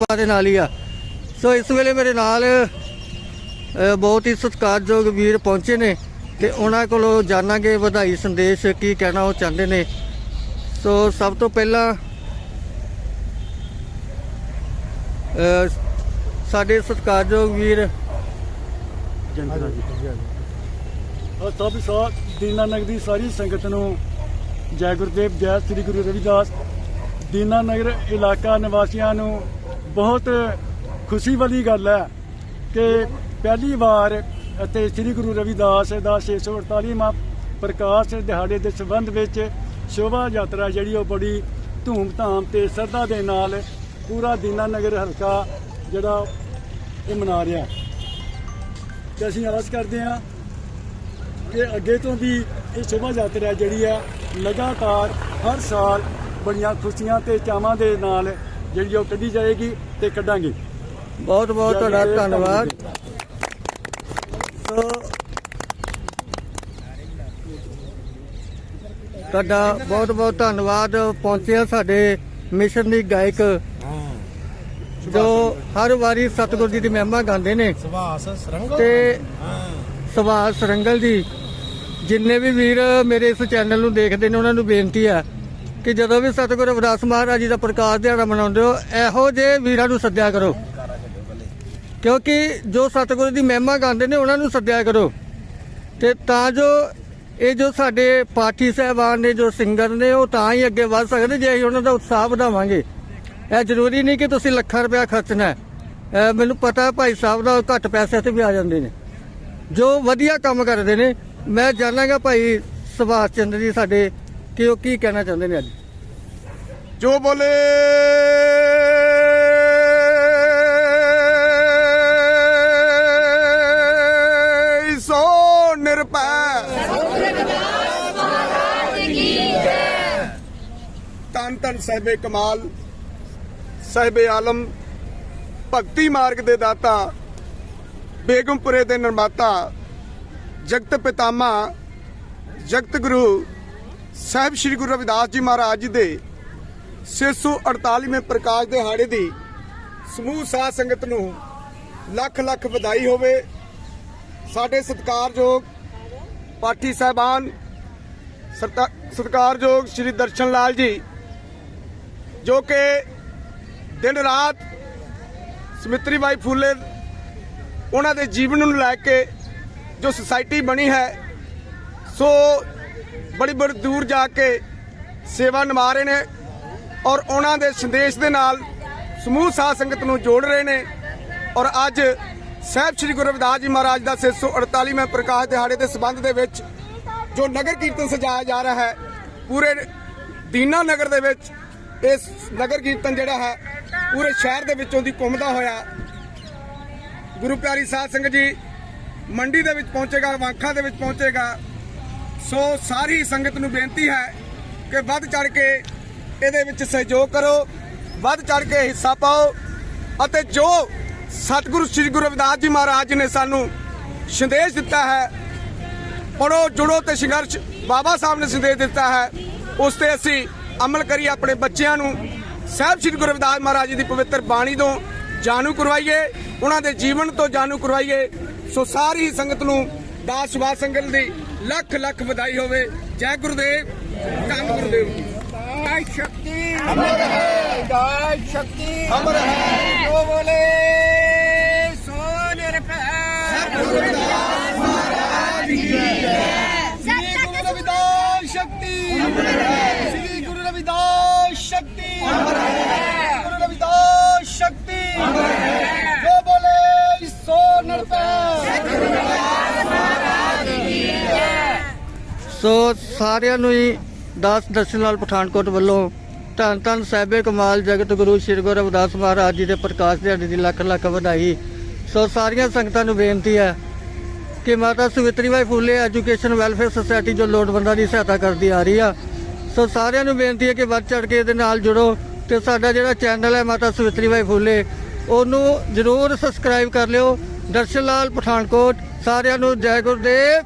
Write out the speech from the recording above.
ਦੇ ਨਾਲ ਹੀ ਆ। ਸੋ ਇਸ ਵੇਲੇ ਮੇਰੇ ਨਾਲ ਬਹੁਤ ਹੀ ਸਤਿਕਾਰਯੋਗ ਵੀਰ ਪਹੁੰਚੇ ਨੇ ਤੇ ਉਹਨਾਂ ਕੋਲੋਂ ਜਾਣਾਂਗੇ ਵਧਾਈ ਸੰਦੇਸ਼ ਕੀ ਕਹਿਣਾ ਉਹ ਚਾਹੁੰਦੇ ਨੇ। ਸੋ ਸਭ ਤੋਂ ਪਹਿਲਾਂ ਸਾਡੇ ਸਤਿਕਾਰਯੋਗ ਵੀਰ ਔਰ ਸਭ ਸਾ ਦੀਨਾਨਗਰ ਦੀ ਸਾਰੀ ਸੰਗਤ ਨੂੰ ਜੈ ਗੁਰਦੇਵ, ਜੈ ਸ੍ਰੀ ਗੁਰੂ ਰਵਿਦਾਸ। ਦੀਨਾਨਗਰ ਇਲਾਕਾ ਨਿਵਾਸੀਆਂ ਨੂੰ ਬਹੁਤ ਖੁਸ਼ੀ ਵਾਲੀ ਗੱਲ ਹੈ ਕਿ ਪਹਿਲੀ ਵਾਰ ਅਤੇ ਸ੍ਰੀ ਗੁਰੂ ਰਵਿਦਾਸ ਦਾ 648ਵਾਂ ਪ੍ਰਕਾਸ਼ ਦਿਹਾੜੇ ਦੇ ਸੰਬੰਧ ਵਿੱਚ ਸ਼ੋਭਾ ਯਾਤਰਾ ਜਿਹੜੀ ਉਹ ਬੜੀ ਧੂਮ-ਧਾਮ ਤੇ ਸ਼ਰਧਾ ਦੇ ਨਾਲ ਪੂਰਾ ਦੀਨਾਨਗਰ ਹਲਕਾ ਜਿਹੜਾ ਇਹ ਮਨਾ ਰਿਹਾ ਤੇ ਅਸੀਂ ਆਸ ਕਰਦੇ ਹਾਂ ਕਿ ਅੱਗੇ ਤੋਂ ਵੀ ਇਹ ਸ਼ੋਭਾ ਯਾਤਰਾ ਜਿਹੜੀ ਆ ਲਗਾਤਾਰ ਹਰ ਸਾਲ ਬੜੀਆਂ ਖੁਸ਼ੀਆਂ ਤੇ ਚਾਵਾਂ ਦੇ ਨਾਲ ਜਿਹੜੀ ਉਹ ਕੱਢੀ ਜਾਏਗੀ। ਤੇ ਕੱਢਾਂਗੇ। ਬਹੁਤ ਬਹੁਤ ਤੁਹਾਡਾ ਧੰਨਵਾਦ। ਸੋ ਤੁਹਾਡਾ ਬਹੁਤ ਬਹੁਤ ਧੰਨਵਾਦ। ਪਹੁੰਚਿਆ ਸਾਡੇ ਮਿਸ਼ਨ ਦੀ ਗਾਇਕ। ਜੋ ਹਰ ਵਾਰੀ ਸਤਿਗੁਰੂ ਜੀ ਦੀ ਮਹਿਮਾ ਗਾਉਂਦੇ ਨੇ। ਸੁਭਾਸ ਸਰੰਗਲ ਤੇ ਸੁਭਾਸ਼ ਸਰੰਗਲ ਜੀ ਜਿੰਨੇ ਵੀ ਵੀਰ ਮੇਰੇ ਇਸ ਚੈਨਲ ਨੂੰ ਦੇਖਦੇ ਨੇ ਉਹਨਾਂ ਨੂੰ ਬੇਨਤੀ ਹੈ ਕਿ ਜਦੋਂ ਵੀ ਸਤਿਗੁਰੂ ਰਵਿਦਾਸ ਮਹਾਰਾਜ ਜੀ ਦਾ ਪ੍ਰਕਾਸ਼ ਦਿਹਾੜਾ ਮਨਾਉਂਦੇ ਹੋ, ਇਹੋ ਜਿਹੇ ਵੀਰਾਂ ਨੂੰ ਸੱਦਿਆ ਕਰੋ। ਕਿਉਂਕਿ ਜੋ ਸਤਿਗੁਰੂ ਦੀ ਮਹਿਮਾ ਗਾਉਂਦੇ ਨੇ, ਉਹਨਾਂ ਨੂੰ ਸੱਦਿਆ ਕਰੋ। ਤੇ ਤਾਂ ਜੋ ਇਹ ਜੋ ਸਾਡੇ ਪਾਠੀ ਸਹਿਬਾਨ ਨੇ, ਜੋ ਸਿੰਗਰ ਨੇ, ਉਹ ਤਾਂ ਹੀ ਅੱਗੇ ਵੱਧ ਸਕਦੇ ਜੇ ਅਸੀਂ ਉਹਨਾਂ ਦਾ ਉਤਸ਼ਾਹ ਵਧਾਵਾਂਗੇ। ਇਹ ਜ਼ਰੂਰੀ ਨਹੀਂ ਕਿ ਤੁਸੀਂ ਲੱਖਾਂ ਰੁਪਇਆ ਖਰਚਣਾ ਮੈਨੂੰ ਪਤਾ ਭਾਈ ਸਾਹਿਬ ਦਾ ਘੱਟ ਪੈਸੇ ਤੇ ਵੀ ਆ ਜਾਂਦੇ ਨੇ। ਜੋ ਵਧੀਆ ਕੰਮ ਕਰਦੇ ਨੇ, ਮੈਂ ਜਾਣਾਂਗਾ ਭਾਈ ਸੁਭਾਸ਼ ਚੰਦਰ ਜੀ ਸਾਡੇ ਕਿ ਉਹ ਕੀ ਕਹਿਣਾ ਚਾਹੁੰਦੇ ਨੇ ਅੱਜ? ਜੋ ਬੋਲੇ ਸੋ ਨਿਰਭੈ। ਤਨ ਤਨ ਸਾਹਿਬੇ ਕਮਾਲ, ਸਾਹਿਬੇ ਆਲਮ, ਭਗਤੀ ਮਾਰਗ ਦੇ ਦਾਤਾ, ਬੇਗਮਪੁਰੇ ਦੇ ਨਿਰਮਾਤਾ, ਜਗਤ ਪਿਤਾਮਾ, ਜਗਤ ਗੁਰੂ ਸਾਹਿਬ ਸ੍ਰੀ ਗੁਰੂ ਰਵਿਦਾਸ ਜੀ ਮਹਾਰਾਜ ਜੀ ਦੇ 648ਵੇਂ ਪ੍ਰਕਾਸ਼ ਦਿਹਾੜੇ ਦੀ ਸਮੂਹ ਸਾਧ ਸੰਗਤ ਨੂੰ ਲੱਖ ਲੱਖ ਵਧਾਈ ਹੋਵੇ। ਸਾਡੇ ਸਤਿਕਾਰਯੋਗ ਪਾਠੀ ਸਾਹਿਬਾਨ, ਸਰਤਾ- ਸਤਿਕਾਰਯੋਗ ਸ੍ਰੀ ਦਰਸ਼ਨ ਲਾਲ ਜੀ, ਜੋ ਕਿ ਦਿਨ ਰਾਤ ਸਮਿਤਰੀ ਬਾਈ ਫੂਲੇ ਉਹਨਾਂ ਦੇ ਜੀਵਨ ਨੂੰ ਲੈ ਕੇ ਜੋ ਸੁਸਾਇਟੀ ਬਣੀ ਹੈ, ਸੋ ਬੜੀ ਬੜੀ ਦੂਰ ਜਾ ਕੇ ਸੇਵਾ ਨਿਭਾ ਰਹੇ ਨੇ ਔਰ ਉਹਨਾਂ ਦੇ ਸੰਦੇਸ਼ ਦੇ ਨਾਲ ਸਮੂਹ ਸਾਧ ਸੰਗਤ ਨੂੰ ਜੋੜ ਰਹੇ ਨੇ। ਔਰ ਅੱਜ ਸਾਹਿਬ ਸ੍ਰੀ ਗੁਰੂ ਰਵਿਦਾਸ ਜੀ ਮਹਾਰਾਜ ਦਾ 648ਵੇਂ ਪ੍ਰਕਾਸ਼ ਦਿਹਾੜੇ ਦੇ ਸਬੰਧ ਦੇ ਵਿੱਚ ਜੋ ਨਗਰ ਕੀਰਤਨ ਸਜਾਇਆ ਜਾ ਰਿਹਾ ਹੈ, ਪੂਰੇ ਦੀਨਾ ਨਗਰ ਦੇ ਵਿੱਚ ਇਸ ਨਗਰ ਕੀਰਤਨ ਜਿਹੜਾ ਹੈ, ਪੂਰੇ ਸ਼ਹਿਰ ਦੇ ਵਿੱਚੋਂ ਦੀ ਘੁੰਮਦਾ ਹੋਇਆ ਗੁਰੂ ਪਿਆਰੀ ਸਾਧ ਸੰਗਤ ਜੀ ਮੰਡੀ ਦੇ ਵਿੱਚ ਪਹੁੰਚੇਗਾ, ਵਾਂਖਾਂ ਦੇ ਵਿੱਚ ਪਹੁੰਚੇਗਾ। ਸੋ ਸਾਰੀ ਸੰਗਤ ਨੂੰ ਬੇਨਤੀ ਹੈ ਕਿ ਵੱਧ ਚੜ ਕੇ ਇਹਦੇ ਵਿੱਚ ਸਹਿਯੋਗ ਕਰੋ, ਵੱਧ ਚੜ ਕੇ ਹਿੱਸਾ ਪਾਓ ਅਤੇ ਜੋ ਸਤਿਗੁਰੂ ਸ੍ਰੀ ਗੁਰੂ ਰਵਿਦਾਸ ਜੀ ਮਹਾਰਾਜ ਜੀ ਨੇ ਸਾਨੂੰ ਸੰਦੇਸ਼ ਦਿੱਤਾ ਹੈ ਪੜੋ ਜੁੜੋ ਤੇ ਸੰਘਰਸ਼ ਬਾਬਾ ਸਾਹਿਬ ਨੇ ਸੰਦੇਸ਼ ਦਿੱਤਾ ਹੈ, ਉਸ ਤੇ ਅਸੀਂ ਅਮਲ ਕਰੀਏ ਆਪਣੇ ਬੱਚਿਆਂ ਨੂੰ। ਸਾਹਿਬ ਸ੍ਰੀ ਗੁਰੂ ਰਵਿਦਾਸ ਮਹਾਰਾਜ ਜੀ ਦੀ ਪਵਿੱਤਰ ਬਾਣੀ ਤੋਂ ਜਾਣੂ ਕਰਵਾਈਏ, ਉਹਨਾਂ ਦੇ ਜੀਵਨ ਤੋਂ ਜਾਣੂ ਕਰਵਾਈਏ। ਸੋ ਸਾਰੀ ਸੰਗਤ ਨੂੰ ਦਾਸ ਸੁਭਾਸ਼ ਸੰਗਤ ਦੀ ਲੱਖ ਲੱਖ ਵਧਾਈ ਹੋਵੇ। ਜੈ ਗੁਰਦੇਵ, ਧੰਨ ਗੁਰਦੇਵ। ਜੈ ਸ਼ਕਤੀ, ਅਮਰ ਹੈ। ਜੈ ਸ਼ਕਤੀ, ਅਮਰ ਹੈ। ਜੋ ਬੋਲੇ ਸੋਨੇ ਰਪੈ ਸਤਿਗੁਰੂ ਰਵਿਦਾਸ ਮਹਾਰਾਜ ਕੀ ਜੈ। ਸ੍ਰੀ ਗੁਰੂ ਰਵਿਦਾਸ ਸ਼ਕਤੀ, ਅਮਰ ਹੈ। ਸ੍ਰੀ ਗੁਰੂ ਰਵਿਦਾਸ ਸ਼ਕਤੀ, ਅਮਰ ਹੈ। ਸੋ ਸਾਰਿਆਂ ਨੂੰ ਹੀ ਦਾਸ ਦਰਸ਼ਨ ਲਾਲ ਪਠਾਨਕੋਟ ਵੱਲੋਂ ਧੰਨ ਧੰਨ ਸਾਹਿਬੇ ਕਮਾਲ ਜਗਤ ਗੁਰੂ ਸ੍ਰੀ ਗੁਰੂ ਰਵਿਦਾਸ ਮਹਾਰਾਜ ਜੀ ਦੇ ਪ੍ਰਕਾਸ਼ ਦਿਹਾੜੇ ਦੀ ਲੱਖ ਲੱਖ ਵਧਾਈ। ਸੋ ਸਾਰੀਆਂ ਸੰਗਤਾਂ ਨੂੰ ਬੇਨਤੀ ਹੈ ਕਿ ਮਾਤਾ Savitri Bai Phule education welfare society ਜੋ ਲੋੜਵੰਦਾਂ ਦੀ ਸਹਾਇਤਾ ਕਰਦੀ ਆ ਰਹੀ ਆ, ਸੋ ਸਾਰਿਆਂ ਨੂੰ ਬੇਨਤੀ ਹੈ ਕਿ ਵੱਧ ਚੜ ਕੇ ਇਹਦੇ ਨਾਲ ਜੁੜੋ ਤੇ ਸਾਡਾ ਜਿਹੜਾ ਚੈਨਲ ਹੈ ਮਾਤਾ ਸੁਵਿਤਰੀ ਬਾਈ ਫੂਲੇ, ਉਹਨੂੰ ਜਰੂਰ ਸਬਸਕ੍ਰਾਈਬ ਕਰ ਲਿਓ। ਦਰਸ਼ਨ ਲਾਲ ਪਠਾਨਕੋਟ, ਸਾਰਿਆਂ ਨੂੰ ਜੈ ਗੁਰਦੇਵ।